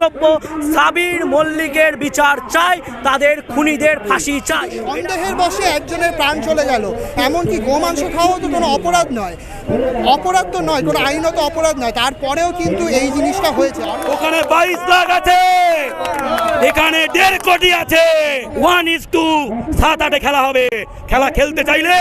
বক্তব্য সাবির মল্লিকের বিচার চাই, তাদের খুনিদের ফাঁসি চাই। সন্দেহের বসে একজনের প্রাণ চলে গেল। এমনকি গোমাংস খাওয়াও তো কোনো অপরাধ নয়। অপরাধ তো নয় কোনো আইনত অপরাধ নয়। তারপরেও কিন্তু এই জিনিসটা হয়েছে। ওখানে বাইশ লাখ আছে। এখানে দেড় কোটি আছে। ওয়ান ইস টু সাত আটে খেলা হবে। খেলা খেলতে চাইলে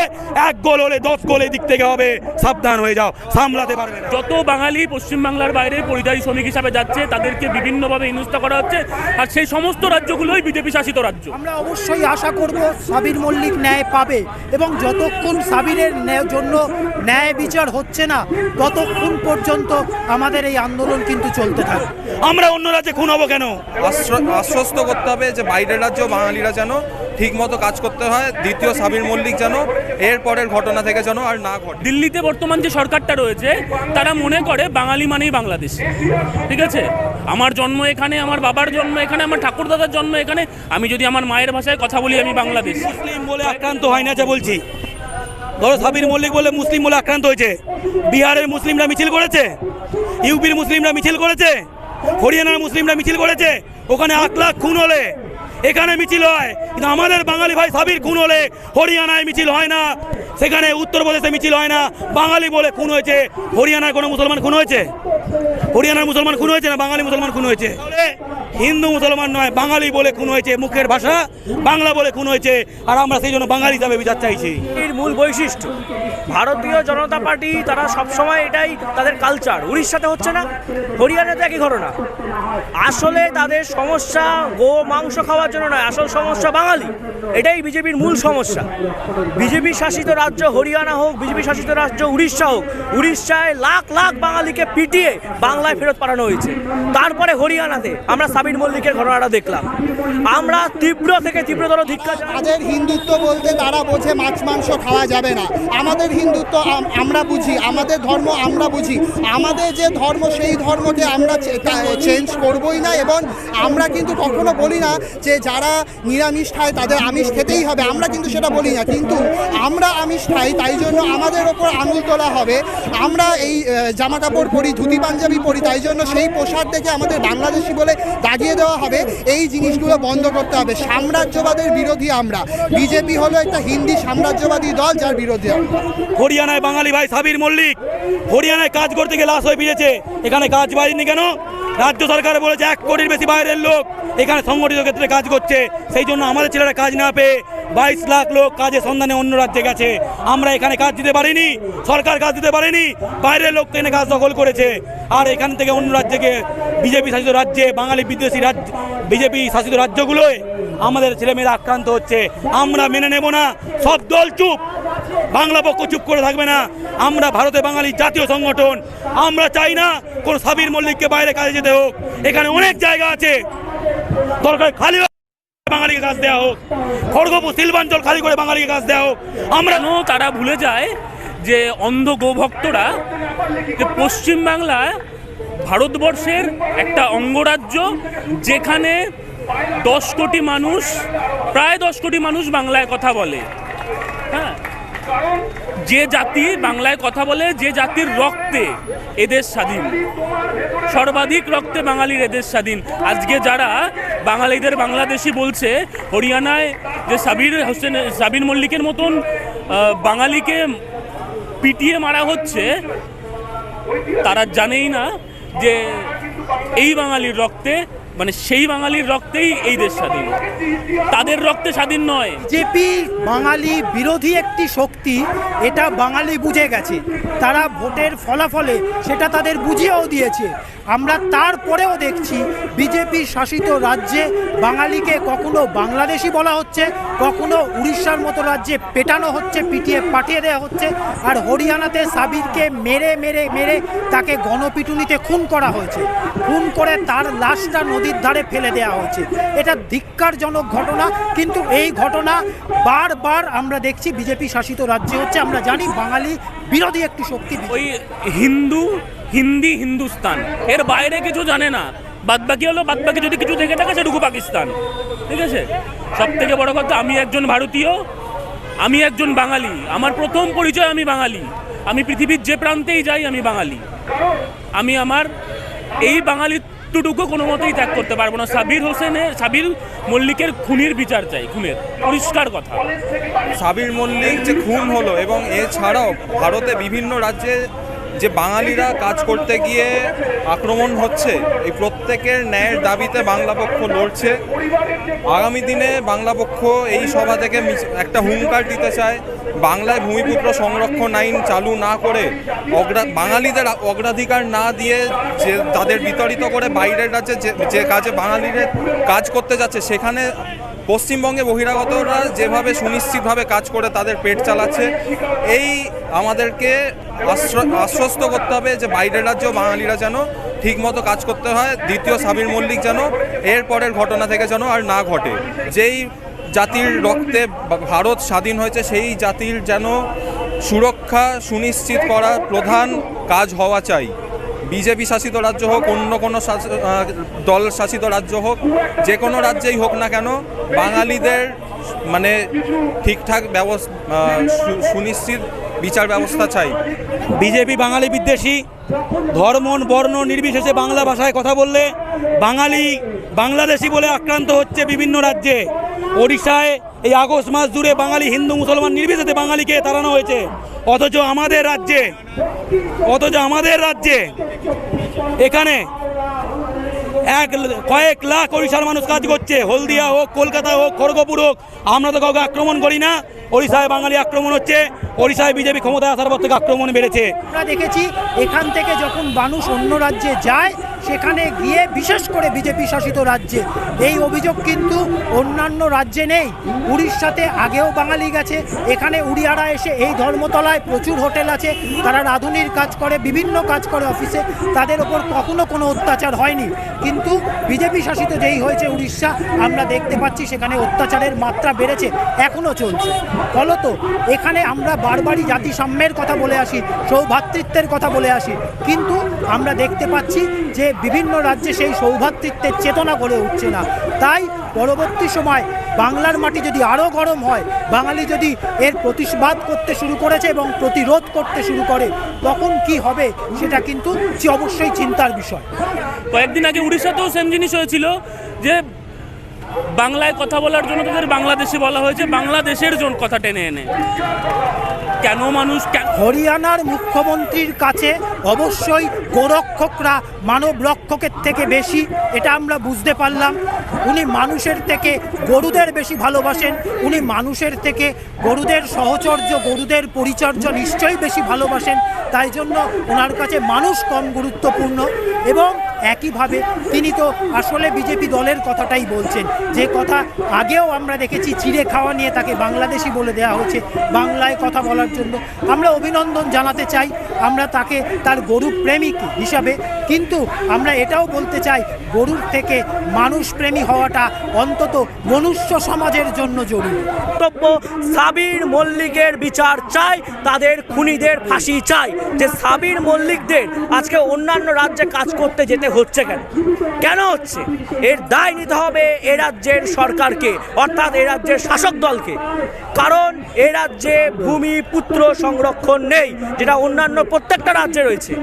এক গোল হলে দশ গোল দিক থেকে হবে। সাবধান হয়ে যাও সামলাতে পারবে যত বাঙালি পশ্চিমবাংলার বাইরে পরিযায়ী শ্রমিক হিসাবে যাচ্ছে তাদেরকে বিভিন্নভাবে ইনুস্তা করা হচ্ছে। আর সেই সমস্ত রাজ্যগুলোই বিজেপি শাসিত রাজ্য। আমরা অবশ্যই আশা করব সাবির মল্লিক ন্যায় পাবে এবং যতক্ষণ সাবিরের জন্য ন্যায় বিচার হচ্ছে না ততক্ষণ পর্যন্ত আমাদের এই আন্দোলন কিন্তু চলতে থাকে। আমরা অন্য রাজ্যে খুন হব কেন? আশ্বস্ত করতে হবে যে বাইরের রাজ্য বাঙালিরা যেন ঠিক মতো কাজ করতে হয় দ্বিতীয় সাবির মল্লিক যেন এর পরের ঘটনা থেকে যেন আর না ঘটে। দিল্লিতে বর্তমান যে সরকারটা রয়েছে তারা মনে করে বাঙালি মানেই বাংলাদেশ। ঠিক আছে? আমার জন্ম এখানে আমার বাবার জন্ম এখানে আমার ঠাকুরদাদার জন্ম এখানে। আমি যদি আমার মায়ের ভাষায় কথা বলি আমি বাংলাদেশ। মুসলিম বলে আক্রান্ত হয় না যা বলছি। ধরো সাবির মল্লিক বলে মুসলিম বলে আক্রান্ত হয়েছে। বিহারের মুসলিমরা মিছিল করেছে, ইউপির মুসলিমরা মিছিল করেছে, হরিয়ানার মুসলিমরা মিছিল করেছে, ওখানে আট লাখ খুন হলে এখানে মিছিল হয়। কিন্তু আমাদের বাঙালি ভাই সাবির খুন হলে হরিয়ানায় মিছিল হয় না, সেখানে উত্তরপ্রদেশে মিছিল হয় না, বাঙালি বলে খুন হয়েছে, হরিয়ানায় কোনো মুসলমান খুন হয়েছে? হরিয়ানার মুসলমান খুন হয়েছে না বাঙালি মুসলমান খুন হয়েছে? হিন্দু মুসলমান নয়, বাঙালি বলে খুন হয়েছে মুখের ভাষা, বাংলা বলে খুন হয়েছে, আর আমরা সেই জন্য বাঙালি হিসাবে বিচার চাইছি। এর মূল বৈশিষ্ট্য, ভারতীয় জনতা পার্টি, তারা সবসময় এটাই তাদের কালচার উড়িষ্যাতে হচ্ছে না, হরিয়ানাতে একই ঘটনা। আসলে তাদের সমস্যা গো মাংস খাওয়ার জন্য নয়, আসল সমস্যা বাঙালি। এটাই বিজেপির মূল সমস্যা। বিজেপি শাসিত রাজ্য হরিয়ানা হোক, বিজেপি শাসিত রাজ্য উড়িষ্যা হোক, উড়িষ্যায় লাখ লাখ বাঙালিকে পিটিয়ে বাংলায় ফেরত পাঠানো হয়েছে। তারপরে হরিয়ানাতে, আমরা সাবির মল্লিকের ঘটনাটা দেখলাম। আমরা তীব্র থেকে তীব্রতর ধিক্ষা হিন্দুত্ব বলতে তারা বোঝে মাছ, মাংস খাওয়া যাবে না। আমাদের হিন্দুত্ব আমরা বুঝি, আমাদের ধর্ম আমরা বুঝি। আমাদের যে ধর্ম, সেই ধর্মকে আমরা চেঞ্জ করবই না এবং আমরা কিন্তু কখনো বলি না যে যারা নিরামিষ খায় তাদের আমিষ খেতেই হবে। আমরা কিন্তু সেটা বলি না। কিন্তু আমরা আমিষ খাই, তাই জন্য আমাদের ওপর আঙুল তোলা হবে। আমরা এই জামা কাপড় পরি, ধুতি পাঞ্জাবি পরি, তাই জন্য সেই পোশাক দেখে আমাদের বাংলাদেশি বলে দাগিয়ে দেওয়া হবে। এই জিনিসগুলো বন্ধ করতে হবে। সাম্রাজ্যবাদের বিরোধী আমরা। বিজেপি হলো একটা হিন্দি সাম্রাজ্যবাদী দল, যার বিরোধী হরিয়ানায় বাঙালি ভাই সাবির মল্লিক। হরিয়ানায় কাজ করতে গিয়ে লাশ হয়ে ফিরেছে। এখানে কাজ পায়নি কেন? রাজ্য সরকার বলেছে এক কোটির বেশি বাইরের লোক এখানে সংগঠিত ক্ষেত্রে কাজ করছে। সেই জন্য আমাদের ছেলেরা কাজ না পেয়ে বাইশ লাখ লোক কাজের সন্ধানে অন্য রাজ্যে গেছে। আমরা এখানে কাজ দিতে পারিনি, সরকার কাজ দিতে পারেনি, বাইরের লোক এনে কাজ দখল করেছে। আর এখান থেকে অন্য রাজ্যে গিয়ে বিজেপি শাসিত রাজ্যে, বাঙালি বিদেশি রাজ্য, বিজেপি শাসিত রাজ্যগুলোয় আমাদের ছেলেমেয়েরা আক্রান্ত হচ্ছে। আমরা মেনে নেব না, সব দল চুপ। বাংলা পক্ষ চুপ করে থাকবে না। আমরা ভারতে বাঙালি জাতীয় সংগঠন। আমরা চাই না কোন সাবির মল্লিককে বাইরে কাজে যেতে হোক। এখানে অনেক জায়গা আছে। দরকার খালি বাঙালিকে কাজ দেওয়া হোক। খড়গপুর শিল্পাঞ্চল খালি করে বাঙালিকে কাজ দেওয়া হোক। আমরা তারা ভুলে যায় যে অন্ধ গোভক্তরা পশ্চিমবাংলা ভারতবর্ষের একটা অঙ্গরাজ্য যেখানে দশ কোটি মানুষ, প্রায় দশ কোটি মানুষ বাংলায় কথা বলে। যে জাতি বাংলায় কথা বলে, যে জাতির রক্তে এদেশ স্বাধীন। সর্বাধিক রক্তে বাঙালির এদেশ স্বাধীন। আজকে যারা বাঙালিদের বাংলাদেশি বলছে, হরিয়ানায় যে সাবির হোসেন, সাবির মল্লিকের মতন বাঙালিকে পিটিয়ে মারা হচ্ছে, তারা জানেই না যে এই বাঙালির রক্তে মানে সেই বাঙালির রক্তেই এই দেশ স্বাধীন। তাদের রক্তে স্বাধীন নয়। বিজেপি বাঙালি বিরোধী একটি শক্তি, এটা বাঙালি বুঝে গেছে। তারা ভোটের ফলাফলে সেটা তাদের বুঝিয়েও দিয়েছে। আমরা তারপরেও দেখছি বিজেপি শাসিত রাজ্যে বাঙালিকে কখনো বাংলাদেশি বলা হচ্ছে, কখনো উড়িষ্যার মতো রাজ্যে পেটানো হচ্ছে, পিটিয়ে পাঠিয়ে দেওয়া হচ্ছে, আর হরিয়ানাতে সাবিরকে মেরে মেরে মেরে তাকে গণপিটুনিতে খুন করা হয়েছে। খুন করে তার লাশটা নদীর ধারে ফেলে দেওয়া হয়েছে। এটা ধিক্কারজনক ঘটনা, কিন্তু এই ঘটনা বারবার আমরা দেখছি, বিজেপি শাসিত রাজ্যে হচ্ছে। আমরা জানি বাঙালি বিরোধী একটি শক্তি। ওই হিন্দু, হিন্দি, হিন্দুস্তান। এর বাইরে কিছু জানে না। বাদ বাকি হলো বাদ বাকি যদি কিছু দেখে থাকে, সেটুকু পাকিস্তান। ঠিক আছে? সব থেকে বড় কথা, আমি একজন ভারতীয়, আমি একজন বাঙালি। আমার প্রথম পরিচয় আমি বাঙালি। আমি পৃথিবীর যে প্রান্তেই যাই, আমি বাঙালি। আমি আমার এই বাঙালিত্ব মৃত্যুটুকু কোনো মতেই ত্যাগ করতে পারব না। সাবির হোসেনের, সাবির মল্লিকের খুনের বিচার চাই, খুনের। পরিষ্কার কথা। সাবির মল্লিক যে খুন হলো এবং এছাড়াও ভারতে বিভিন্ন রাজ্যে যে বাঙালিরা কাজ করতে গিয়ে আক্রমণ হচ্ছে, এই প্রত্যেকের ন্যায়ের দাবিতে বাংলা পক্ষ লড়ছে। আগামী দিনে বাংলা পক্ষ এই সভা থেকে একটা হুঙ্কার দিতে চায়, বাংলায় ভূমিপুত্র সংরক্ষণ আইন চালু না করে অগ্রা বাঙালিদের অগ্রাধিকার না দিয়ে যে তাদের বিতরিত করে বাইরের রাজ্যে যে যে কাজে বাঙালিরা কাজ করতে যাচ্ছে, সেখানে পশ্চিমবঙ্গে বহিরাগতরা যেভাবে সুনিশ্চিতভাবে কাজ করে তাদের পেট চালাচ্ছে, এই আমাদেরকে আশ্বস্ত করতে হবে যে বাইরের রাজ্য বাঙালিরা যেন ঠিকমতো কাজ করতে হয়, দ্বিতীয় সাবির মল্লিক যেন এর পরের ঘটনা থেকে যেন আর না ঘটে। যেই জাতির রক্তে ভারত স্বাধীন হয়েছে, সেই জাতির যেন সুরক্ষা সুনিশ্চিত করা প্রধান কাজ হওয়া চাই। বিজেপি শাসিত রাজ্য হোক, অন্য কোনো দল শাসিত রাজ্য হোক, যে কোনো রাজ্যেই হোক না কেন, বাঙালিদের মানে ঠিকঠাক ব্যবস্থা সুনিশ্চিত বিচার ব্যবস্থা চাই। বিজেপি বাঙালি বিদ্বেষী, ধর্ম, বর্ণ নির্বিশেষে বাংলা ভাষায় কথা বললে বাঙালি বাংলাদেশি বলে আক্রান্ত হচ্ছে বিভিন্ন রাজ্যে। ওড়িশায় এই আগস্ট মাস জুড়ে বাঙালি হিন্দু মুসলমান নির্বিশেষে বাঙালিকে তাড়ানো হয়েছে। অথচ আমাদের রাজ্যে, অথচ আমাদের রাজ্যে এখানে এক কয়েক লাখ ওড়িশার মানুষ কাজ করছে। হলদিয়া হোক, কলকাতা হোক, খড়গপুর হোক, আমরা তো কাউকে আক্রমণ করি না। ওড়িশায় বাঙালি আক্রমণ হচ্ছে, ওড়িশায় বিজেপি ক্ষমতায় আসার পর থেকে আক্রমণ বেড়েছে। আমরা দেখেছি, এখান থেকে যখন মানুষ অন্য রাজ্যে যায় সেখানে গিয়ে বিশেষ করে বিজেপি শাসিত রাজ্যে। এই অভিযোগ কিন্তু অন্যান্য রাজ্যে নেই। উড়িষ্যাতে আগেও বাঙালি গেছে। এখানে উড়িয়ারা এসে এই ধর্মতলায় প্রচুর হোটেল আছে। তারা রাঁধুনির কাজ করে, বিভিন্ন কাজ করে অফিসে। তাদের ওপর কখনো কোনো অত্যাচার হয়নি। কিন্তু বিজেপি শাসিত যেই হয়েছে উড়িষ্যা, আমরা দেখতে পাচ্ছি সেখানে অত্যাচারের মাত্রা বেড়েছে এখনও চলছে। ফলত এখানে আমরা বারবারই জাতিসাম্যের কথা বলে আসি সৌভ্রাতৃত্বের কথা বলে আসি। কিন্তু আমরা দেখতে পাচ্ছি যে বিভিন্ন রাজ্যে সেই সৌভ্রাতৃত্বের চেতনা গড়ে উঠছে না। তাই পরবর্তী সময় বাংলার মাটি যদি আরও গরম হয়, বাঙালি যদি এর প্রতিবাদ করতে শুরু করেছে এবং প্রতিরোধ করতে শুরু করে, তখন কি হবে সেটা কিন্তু অবশ্যই চিন্তার বিষয়। কয়েকদিন আগে উড়িষ্যাতেও সেম জিনিস হয়েছিল যে বাংলায় কথা বলার জন্য তাদের বাংলাদেশে বলা হয়েছে, বাংলাদেশের জন্য কথা টেনে এনে। কেন মানুষ হরিয়ানার মুখ্যমন্ত্রীর কাছে অবশ্যই গোরক্ষকরা মানব রক্ষকের থেকে বেশি, এটা আমরা বুঝতে পারলাম। উনি মানুষের থেকে গরুদের বেশি ভালোবাসেন, উনি মানুষের থেকে গরুদের সহচর্য, গরুদের পরিচর্যা নিশ্চয়ই বেশি ভালোবাসেন। তাই জন্য ওনার কাছে মানুষ কম গুরুত্বপূর্ণ এবং একইভাবে তিনি তো আসলে বিজেপি দলের কথাটাই বলছেন। যে কথা আগেও আমরা দেখেছি, চিড়ে খাওয়া নিয়ে তাকে বাংলাদেশি বলে দেওয়া হয়েছে, বাংলায় কথা বলার জন্য। আমরা অভিনন্দন জানাতে চাই, আমরা তাকে তার গরু প্রেমিক হিসাবে, কিন্তু আমরা এটাও বলতে চাই, গরুর থেকে মানুষ প্রেমী হওয়াটা অন্তত মনুষ্য সমাজের জন্য জরুরি। বক্তব্য, সাবির মল্লিকের বিচার চাই, তাদের খুনিদের ফাঁসি চাই। যে সাবির মল্লিকদের আজকে অন্যান্য রাজ্যে কাজ করতে যেতে হচ্ছে কেন? কেন হচ্ছে? এর দায় নিতে হবে এ রাজ্যের সরকারকে, অর্থাৎ এ রাজ্যের শাসক দলকে। কারণ এ রাজ্যে ভূমি পুত্র সংরক্ষণ নেই, যেটা অন্যান্য প্রত্যেকটা রাজ্যে রয়েছে।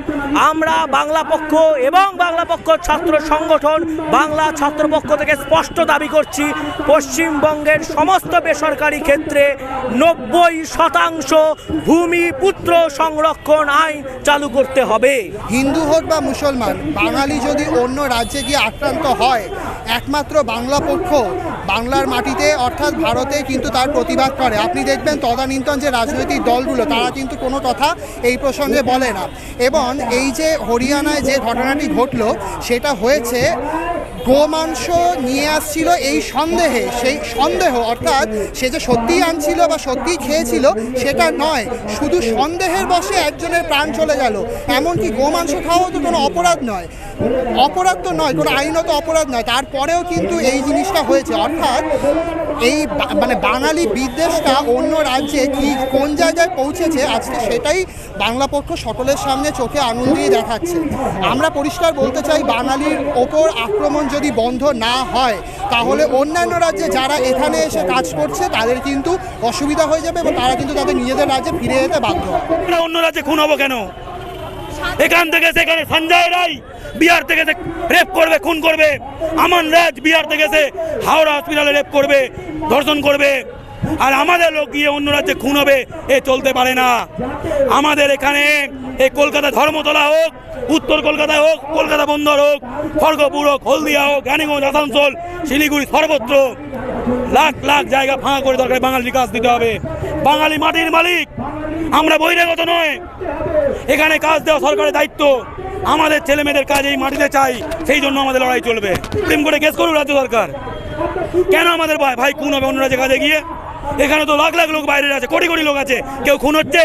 আমরা বাংলা পক্ষ এবং বাংলা পক্ষ ছাত্র সংগঠন, বাংলা ছাত্রপক্ষ থেকে স্পষ্ট দাবি করছি, পশ্চিমবঙ্গের সমস্ত বেসরকারি ক্ষেত্রে নব্বই শতাংশ ভূমি পুত্র সংরক্ষণ আইন চালু করতে হবে। হিন্দু হোক বা মুসলমান, বাঙালি যদি অন্য রাজ্যে গিয়ে আক্রান্ত হয়, একমাত্র বাংলা পক্ষ বাংলার মাটিতে, অর্থাৎ ভারতে কিন্তু তার প্রতিবাদ করে। আপনি দেখবেন তদানীন্তন যে রাজনৈতিক দলগুলো, তারা কিন্তু কোনো কথা এই প্রসঙ্গে বলে না। এবং এই যে হরিয়ানায় যে ঘটনাটি ঘটল, সেটা হয়েছে গোমাংস নিয়ে আসছিল এই সন্দেহে, সেই সন্দেহ, অর্থাৎ সে যে সত্যিই আনছিল বা সত্যিই খেয়েছিল, সেটা নয়। শুধু সন্দেহের বসে একজনের প্রাণ চলে গেল। এমনকি গোমাংস খাওয়াও তো কোনো অপরাধ নয়। অপরাধ তো নয়, কোনো আইনত অপরাধ নয়। তারপরেও কিন্তু এই জিনিসটা হয়েছে। অর্থাৎ এই মানে বাঙালি বিদ্বেষটা অন্য রাজ্যে কি, কোন জায়গায় পৌঁছেছে, আজকে সেটাই বাংলা পক্ষ সকলের সামনে চোখে আঙুল দিয়ে দেখাচ্ছে। আমরা পরিষ্কার বলতে চাই, বাঙালির ওপর আক্রমণ যদি বন্ধ না হয়, তাহলে অন্যান্য রাজ্যে যারা এখানে এসে কাজ করছে, তাদের কিন্তু অসুবিধা হয়ে যাবে এবং তারা কিন্তু তাদের নিজেদের রাজ্যে ফিরে যেতে বাধ্য হবে। অন্য রাজ্যে খুন হব কেন? এখান থেকে সেখানে সঞ্জয় রায় বিহার থেকে রেপ করবে, খুন করবে। আমান রাজ বিহার থেকে এসে হাওড়া হসপিটালে রেপ করবে, ধর্ষণ করবে। আর আমাদের লোক গিয়ে অন্য রাজ্যে খুন হবে, এ চলতে পারে না। আমাদের এখানে এই কলকাতা ধর্মতলা হোক, উত্তর কলকাতায় হোক, কলকাতা বন্দর হোক, খড়গপুর হোক, হলদিয়া হোক রানীগঞ্জ আসানসোল, শিলিগুড়ি, সর্বত্র লাখ লাখ জায়গা ফাঁকা করে দরকার বাঙালি কাজ দিতে হবে। বাঙালি মাটির মালিক। আমরা বহিরাগত নয়। এখানে কাজ দেওয়া সরকারের দায়িত্ব। আমাদের ছেলে মেয়েদের কাজ এই মাটিতে চাই। সেই জন্য আমাদের লড়াই চলবে। সুপ্রিম কোর্টে কেস করুন রাজ্য সরকার। কেন আমাদের ভাই ভাই খুন হবে অন্য রাজ্যে কাজে গিয়ে? এখানে তো লাখ লাখ লোক বাইরে আছে, কোটি কোটি লোক আছে। কেউ খুন হচ্ছে।